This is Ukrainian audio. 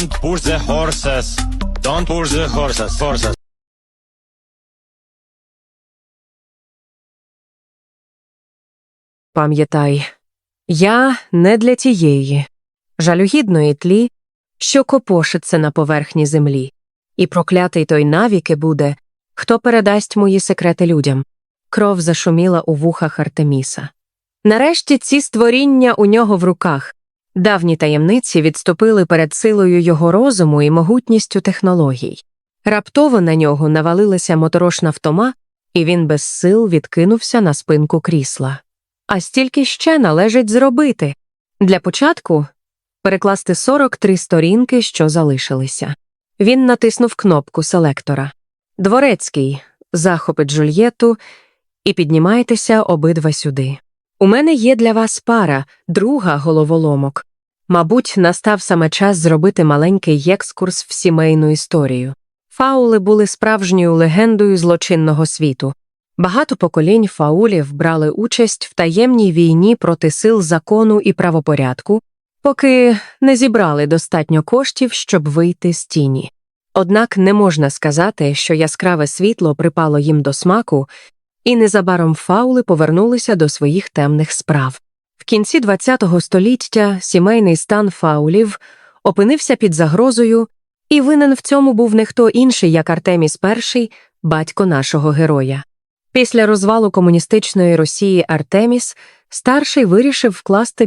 Don't push the horses. Don't push the horses. Horses. Пам'ятай, я не для тієї, жалюгідної тлі, що копошиться на поверхні землі, і проклятий той навіки буде, хто передасть мої секрети людям. Кров зашуміла у вухах Артеміса. Нарешті ці створіння у нього в руках. Давні таємниці відступили перед силою його розуму і могутністю технологій. Раптово на нього навалилася моторошна втома, і він без сил відкинувся на спинку крісла. А стільки ще належить зробити. Для початку перекласти 43 сторінки, що залишилися. Він натиснув кнопку селектора. Дворецький, захопить Джульєту і піднімайтеся обидва сюди. У мене є для вас пара, друга головоломок. Мабуть, настав саме час зробити маленький екскурс в сімейну історію. Фаули були справжньою легендою злочинного світу. Багато поколінь фаулів брали участь в таємній війні проти сил закону і правопорядку, поки не зібрали достатньо коштів, щоб вийти з тіні. Однак не можна сказати, що яскраве світло припало їм до смаку, і незабаром фаули повернулися до своїх темних справ. В кінці ХХ століття сімейний стан фаулів опинився під загрозою, і винен в цьому був не хто інший, як Артеміс І, батько нашого героя. Після розвалу комуністичної Росії Артеміс старший вирішив вкласти